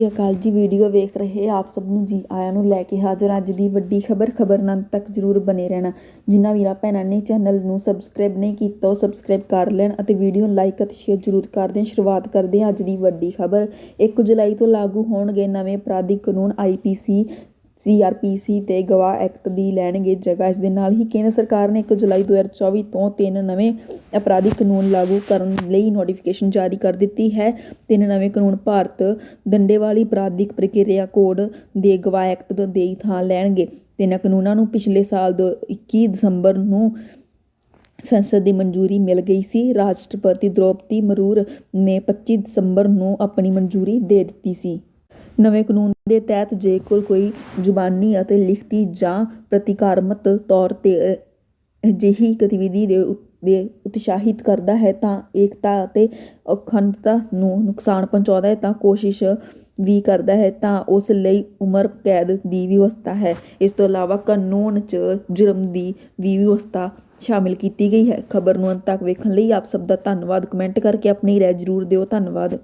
ਸਤਿ ਸ਼੍ਰੀ ਅਕਾਲ ਜੀ ਵੀਡੀਓ ਵੇਖ ਰਹੇ ਆਪ ਸਭ ਨੂੰ ਜੀ ਆਇਆਂ ਨੂੰ ਲੈ ਕੇ ਹਾਜ਼ਰ ਅੱਜ ਦੀ ਵੱਡੀ ਖਬਰ ਖਬਰ ਨਾਲ ਤੱਕ ਜਰੂਰ ਬਨੇ ਰਹਿਣਾ। ਜਿਨ੍ਹਾਂ ਵੀਰਾਂ ਭੈਣਾਂ ਨੇ ਚੈਨਲ ਨੂੰ ਸਬਸਕ੍ਰਾਈਬ ਨਹੀਂ ਕੀਤਾ, ਉਹ ਸਬਸਕ੍ਰਾਈਬ ਕਰ ਲੈਣ ਅਤੇ ਵੀਡੀਓ ਨੂੰ ਲਾਈਕ ਅਤੇ ਸ਼ੇਅਰ ਜਰੂਰ ਕਰ ਦੇਣ। ਸ਼ੁਰੂਆਤ ਕਰਦੇ ਹਾਂ ਅੱਜ ਦੀ ਵੱਡੀ ਖਬਰ। 1 ਜੁਲਾਈ ਤੋਂ ਲਾਗੂ ਹੋਣਗੇ ਨਵੇਂ ਅਪਰਾਧਿਕ ਕਾਨੂੰਨ ਆਈਪੀਸੀ ਸੀਆਰਪੀਸੀ ਤੇ ਗਵਾਹ ਐਕਟ ਦੀ ਲੈਣਗੇ ਜਗ੍ਹਾ। ਇਸ ਦੇ ਨਾਲ ਹੀ ਕੇਂਦਰ ਸਰਕਾਰ ਨੇ 1 ਜੁਲਾਈ 2024 ਤੋਂ ਤਿੰਨ ਨਵੇਂ ਅਪਰਾਧਿਕ ਕਾਨੂੰਨ ਲਾਗੂ ਕਰਨ ਲਈ ਨੋਟੀਫਿਕੇਸ਼ਨ ਜਾਰੀ ਕਰ ਦਿੱਤੀ ਹੈ। ਤਿੰਨ ਨਵੇਂ ਕਾਨੂੰਨ ਭਾਰਤ ਡੰਡੇਵਾਲੀ ਅਪਰਾਧਿਕ ਪ੍ਰਕਿਰਿਆ ਕੋਡ ਦੇ ਗਵਾਹ ਐਕਟ ਦੀ ਥਾਂ ਲੈਣਗੇ। ਤਿੰਨ ਕਾਨੂੰਨਾਂ ਨੂੰ ਪਿਛਲੇ ਸਾਲ 21 ਦਸੰਬਰ ਨੂੰ ਸੰਸਦ ਦੀ ਮਨਜ਼ੂਰੀ ਮਿਲ ਗਈ ਸੀ। ਰਾਸ਼ਟਰਪਤੀ ਦ੍ਰੋਪਦੀ ਮਰੂਰ ਨੇ 25 ਦਸੰਬਰ ਨੂੰ ਆਪਣੀ ਮਨਜ਼ੂਰੀ ਦੇ ਦਿੱਤੀ ਸੀ। ਨਵੇਂ ਕਾਨੂੰਨ ਦੇ ਤਹਿਤ ਜੇਕਰ ਕੋਈ ਜ਼ੁਬਾਨੀ ਅਤੇ ਲਿਖਤੀ ਜਾਂ ਪ੍ਰਤੀਕਾਰਮਤ ਤੌਰ ਤੇ ਅਜਿਹੀ ਗਤੀਵਿਧੀ ਦੇ ਦੇ ਉਤਸ਼ਾਹਿਤ ਕਰਦਾ ਹੈ ਤਾਂ ਏਕਤਾ ਅਤੇ ਅਖੰਡਤਾ ਨੂੰ ਨੁਕਸਾਨ ਪਹੁੰਚਾਉਂਦਾ ਹੈ ਤਾਂ ਕੋਸ਼ਿਸ਼ ਵੀ ਕਰਦਾ ਹੈ ਤਾਂ ਉਸ ਲਈ ਉਮਰ ਕੈਦ ਦੀ ਵਿਵਸਥਾ ਹੈ। ਇਸ ਤੋਂ ਇਲਾਵਾ ਕਾਨੂੰਨ 'ਚ ਜੁਰਮ ਦੀ ਵੀ ਵਿਵਸਥਾ ਸ਼ਾਮਿਲ ਕੀਤੀ ਗਈ ਹੈ। ਖਬਰ ਨੂੰ ਅੰਤ ਤੱਕ ਵੇਖਣ ਲਈ ਆਪ ਸਭ ਦਾ ਧੰਨਵਾਦ। ਕਮੈਂਟ ਕਰਕੇ ਆਪਣੀ ਰਾਏ ਜ਼ਰੂਰ ਦਿਓ। ਧੰਨਵਾਦ।